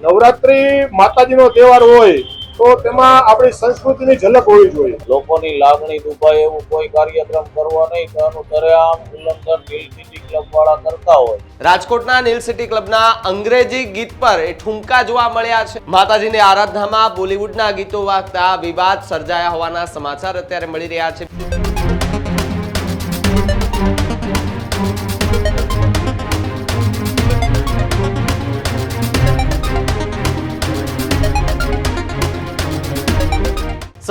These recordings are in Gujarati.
નવરાત્રી માતાજીનો તહેવાર હોય તો તેમાં આપણી સંસ્કૃતિની ઝલક હોવી જોઈએ. લોકોની લાગણી દુભાય એવું કોઈ કાર્યક્રમ કરવો નહીં તો એનું સરેઆમ ઉલ્લંઘન નીલ સિટી ક્લબ વાળા કરતા હોય. રાજકોટના નીલ સિટી ક્લબના અંગ્રેજી ગીત પર એ ઠુમકા જોવા મળ્યા છે. માતાજીની આરાધનામાં બોલિવૂડના ગીતો વાગતા વિવાદ સર્જાયા હોવાના સમાચાર અત્યારે મળી રહ્યા છે.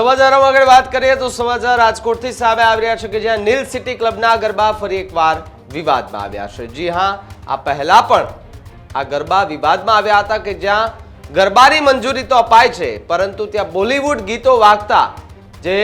સમાચારોમાં આગળ વાત કરીએ તો સમાચાર રાજકોટથી સામે આવી રહ્યા છે કે જ્યાં નીલ સિટી ક્લબના ગરબા ફરી એકવાર વિવાદમાં આવ્યા છે. જી હા, આ પહેલા પણ આ ગરબા વિવાદમાં આવ્યા હતા કે જ્યાં ગરબાની મંજૂરી તો અપાય છે, પરંતુ ત્યાં બોલિવૂડ ગીતો વાગતા જે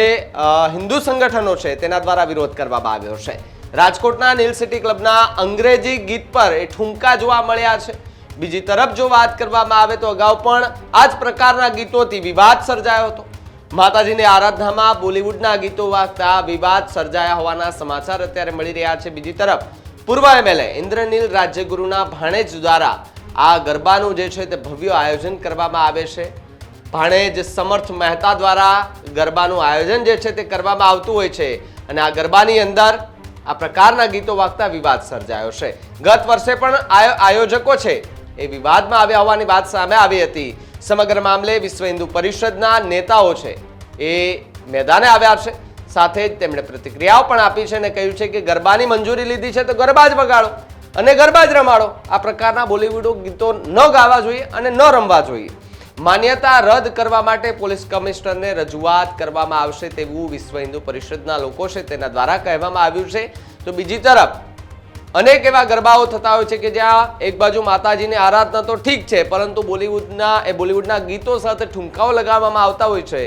હિન્દુ સંગઠનો છે તેના દ્વારા વિરોધ કરવામાં આવ્યો છે. રાજકોટના નીલ સિટી ક્લબના અંગ્રેજી ગીત પર એ ઠુમકા જોવા મળ્યા છે. બીજી તરફ જો વાત કરવામાં આવે તો અગાઉ પણ આ જ પ્રકારના ગીતોથી વિવાદ સર્જાયો હતો. માતાજીની આરાધનામાં બોલિવૂડના ગીતો વાગતા વિવાદ સર્જાયા હોવાના સમાચાર અત્યારે મળી રહ્યા છે બીજી તરફ. પૂર્વ એમએલએ ઇન્દ્રનીલ રાજ્યગુરુના ભાણેજ દ્વારા આ ગરબાનું જે છે તે ભવ્ય આયોજન કરવામાં આવે છે. ભાણેજ સમર્થ મહેતા દ્વારા ગરબાનું આયોજન જે છે તે કરવામાં આવતું હોય છે અને આ ગરબાની અંદર આ પ્રકારના ગીતો વાગતા વિવાદ સર્જાયો છે. ગત વર્ષે પણ આયો- આયોજકો છે એ વિવાદમાં આવ્યા હોવાની વાત સામે આવી હતી. સમગ્ર મામલે વિશ્વ હિન્દુ પરિષદના નેતાઓ છે એ મેદાને આવ્યા છે. સાથે જ તેમણે પ્રતિક્રિયાઓ પણ આપી છે અને કહ્યું છે કે ગરબાની મંજૂરી લીધી છે તો ગરબા જ વગાડો અને ગરબા જ રમાડો. આ પ્રકારના બોલિવૂડ ગીતો ન ગાવા જોઈએ અને ન રમવા જોઈએ. માન્યતા રદ કરવા માટે પોલીસ કમિશનરને રજૂઆત કરવામાં આવશે તેવું વિશ્વ હિન્દુ પરિષદના લોકો છે તેના દ્વારા કહેવામાં આવ્યું છે. તો બીજી તરફ અનેક એવા ગરબાઓ થતા હોય છે કે જ્યાં એક બાજુ માતાજીની આરાધના તો ઠીક છે, પરંતુ બોલિવૂડના એ બોલિવૂડના ગીતો સાથે ઠુમકાઓ લગાવવામાં આવતા હોય છે.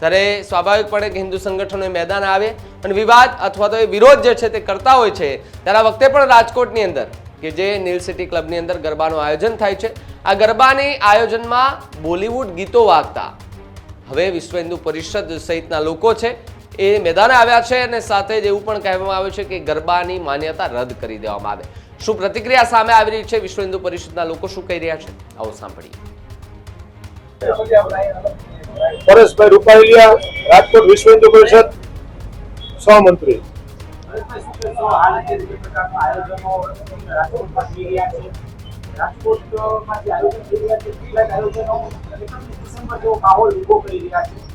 ત્યારે સ્વાભાવિકપણે કે હિન્દુ સંગઠનો મેદાન આવે અને વિવાદ અથવા તો એ વિરોધ જે છે તે કરતા હોય છે. ત્યારે આ વખતે પણ રાજકોટની અંદર કે જે નીલ સિટી ક્લબની અંદર ગરબાનું આયોજન થાય છે. આ ગરબાની આયોજનમાં બોલિવૂડ ગીતો વાગતા. હવે વિશ્વ હિન્દુ પરિષદ સહિતના લોકો છે. એ મેદાને આવ્યા છે અને સાથે જ એવું પણ કહેવામાં આવ્યું છે કે ગરબાની માન્યતા રદ કરી દેવામાં આવે. શું પ્રતિક્રિયા સામે આવી રહી છે? વિશ્વ હિન્દુ પરિષદના લોકો શું કહી રહ્યા છે? આવો સાંભળીએ. પરેશભાઈ રૂપાલિયા રાજકોટ વિશ્વ હિન્દુ પરિષદ સહમંત્રી. હાલ અત્યારે જે પ્રકારના આયોજનો રાજકોટમાં જે આયોજન થઈ રહ્યા છે કેટલાક આયોજનો એકત્રીસ ડિસેમ્બર જેવો માહોલ ઊભો કરી રહ્યા છે.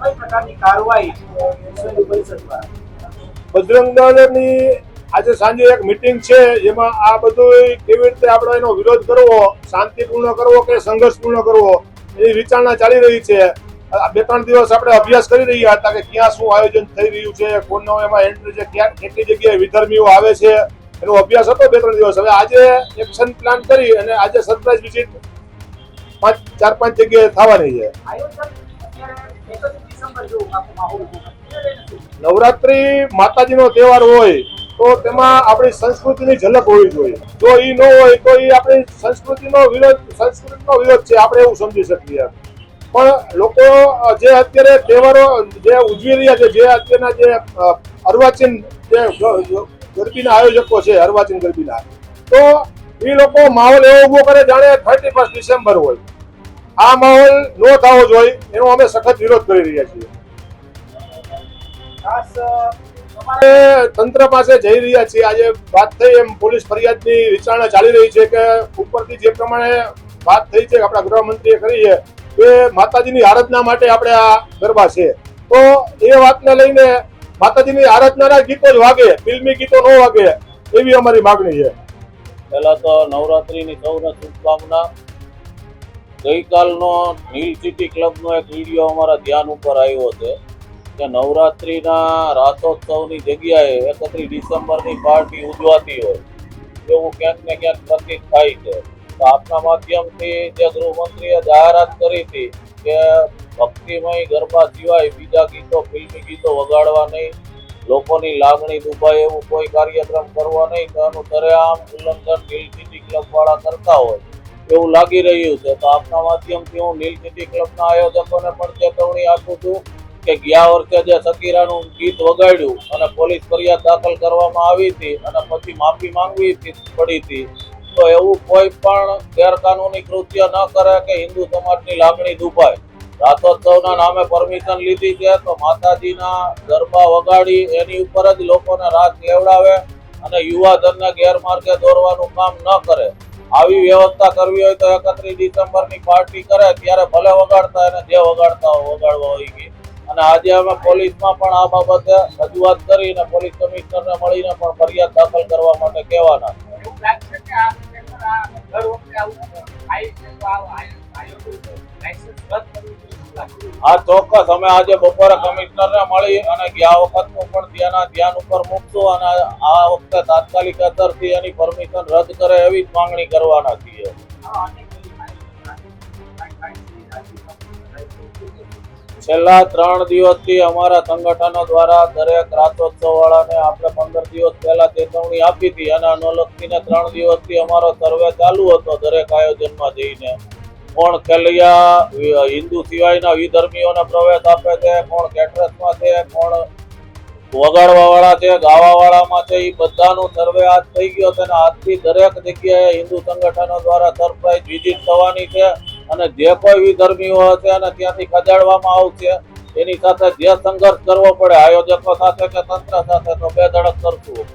કઈ પ્રકારની કાર્યવાહી પરિષદ બજરંગ દળની આજે સાંજે એક મિટિંગ છે જેમાં આ બધું કેવી રીતે આપણે એનો વિરોધ કરવો શાંતિપૂર્ણ કરવો કે સંઘર્ષપૂર્ણ કરવો એની વિચારણા ચાલી રહી છે. બે ત્રણ દિવસ આપણે અભ્યાસ કરી રહ્યા હતા કે ક્યાં શું આયોજન થઈ રહ્યું છે કોનો એમાં એન્ટ્રી છે ક્યાં કેટલી જગ્યાએ વિધર્મીઓ આવે છે એનો અભ્યાસ હતો બે ત્રણ દિવસ. હવે આજે એક્શન પ્લાન કરી અને આજે સરપ્રાઇઝ વિઝિટ પાંચ ચાર પાંચ જગ્યાએ થવાની છે. નવરાત્રી માતાજીનો તહેવાર હોય તો તેમાં આપણી સંસ્કૃતિની ઝલક હોવી જોઈએ. જો એ ન હોય તો એ આપણી સંસ્કૃતિનો વિરોધ સંસ્કૃતિનો વિરોધ છે, આપણે એવું સમજી શકીએ પણ લોકો જે અત્યારે તહેવારો, જે ઉજવી રહ્યા છે, જે અત્યારના જે અર્વાચીન જે ગરબીના આયોજકો છે, અર્વાચીન ગરબીના, તો એ લોકો માહોલ એવો ઊભો કરે, જાણે થર્ટી ફર્સ્ટ ડિસેમ્બર હોય. આ માહોલ નો થવો જોઈએ એનો અમે સખત વિરોધ કરી રહ્યા છીએ. તંત્ર પાસે જઈ રહ્યા છીએ. આજે વાત થઈ એમ પોલીસ ફરિયાદની વિચારણા ચાલી રહી છે કે ઉપરથી જે પ્રમાણે વાત થઈ છે આપણા ગૃહમંત્રીએ કરી છે કે માતાજીની આરાધના માટે આપણે આ ગરબા છે. તો એ વાતને લઈને માતાજીની આરાધનાના ગીતો જ વાગે ફિલ્મી ગીતો ન વાગે એવી અમારી માગણી છે. પહેલા તો નવરાત્રીની સૌને શુભકામના. ગઈકાલનો નીલ સિટી ક્લબનો એક વીડિયો અમારા ધ્યાન ઉપર આવ્યો છે કે નવરાત્રિના રાતોત્સવની જગ્યાએ એકત્રીસ ડિસેમ્બરની પાર્ટી ઉજવાતી હોય. એવું ક્યાંક ને ક્યાંક પ્રતીત થાય છે. તો આપના માધ્યમથી જે ગૃહમંત્રીએ જાહેરાત કરી હતી કે ભક્તિમય ગરબા સિવાય બીજા ગીતો, ફિલ્મી ગીતો વગાડવા નહીં. લોકોની લાગણી દુભાય એવું કોઈ કાર્યક્રમ કરવો નહીં. તો એનું સરેઆમ ઉલ્લંઘન નીલ સિટી ક્લબવાળા કરતા હોય. એવું લાગી રહ્યું છે. તો આપના માધ્યમથી હું નીલ સિટી ક્લબના આયોજકોને પણ ચેતવણી આપું છું કે ગયા વર્ષે જે સકીરાનું ગીત વગાડ્યું અને પોલીસ ફરિયાદ દાખલ કરવામાં આવી હતી અને પછી માફી માંગવી પડી હતી, તો એવું કોઈ પણ ગેરકાનૂની કૃત્ય ન કરે કે હિન્દુ સમાજની લાગણી દુભાય. રાતોત્સવના નામે પરમિશન લીધી છે તો માતાજીના ગરબા વગાડી એની ઉપર જ લોકોને રાત લેવડાવે અને યુવાધનને ગેરમાર્ગે દોરવાનું કામ ન કરે. આવી વ્યવસ્થા કરવી હોય તો એકત્રીસ ડિસેમ્બરની પાર્ટી કરે, ત્યારે ભલે વગાડતા અને જે વગાડતા હોય વગાડવા હોય કે અને આજે અમે પોલીસમાં પણ આ બાબતે રજૂઆત કરી અને પોલીસ કમિશનરને મળીને પણ ફરિયાદ દાખલ કરવા માટે કહેવાના છે. આ ચોક્કસ અમે આજે બપોરે કમિશનરને મળી અને ગયા વખતનું પણ ત્યાંના ધ્યાન ઉપર મૂકશું અને આ વખતે તાત્કાલિક અસરથી એની પરમિશન રદ કરે એવી જ માંગણી કરવાના છીએ. છેલ્લા ત્રણ દિવસથી અમારા સંગઠનો દ્વારા દરેક રાતોત્સવ વાળાને આપણે પંદર દિવસ પહેલા ચેતવણી આપી હતી અને અનુલક્ષીને ત્રણ દિવસથી અમારો સર્વે ચાલુ હતો દરેક આયોજનમાં જઈને કોણ કેલિયા હિન્દુ સિવાયના વિધર્મીઓને પ્રવેશ આપે છે, કોણ કેટરસમાં છે, કોણ વગાડવા વાળા છે ગાવા વાળામાં છે એ બધાનું સર્વે આજ થઈ ગયો છે અને આજથી દરેક જગ્યાએ હિન્દુ સંગઠનો દ્વારા સરપ્રાઇઝ વિઝિટ થવાની છે અને જે કોઈ વિધર્મીઓ હશે અને ત્યાંથી ખદેડવામાં આવશે. એની સાથે જે સંઘર્ષ કરવો પડે, આયોજકો સાથે કે તંત્ર સાથે, તો બે ધડક કરશું.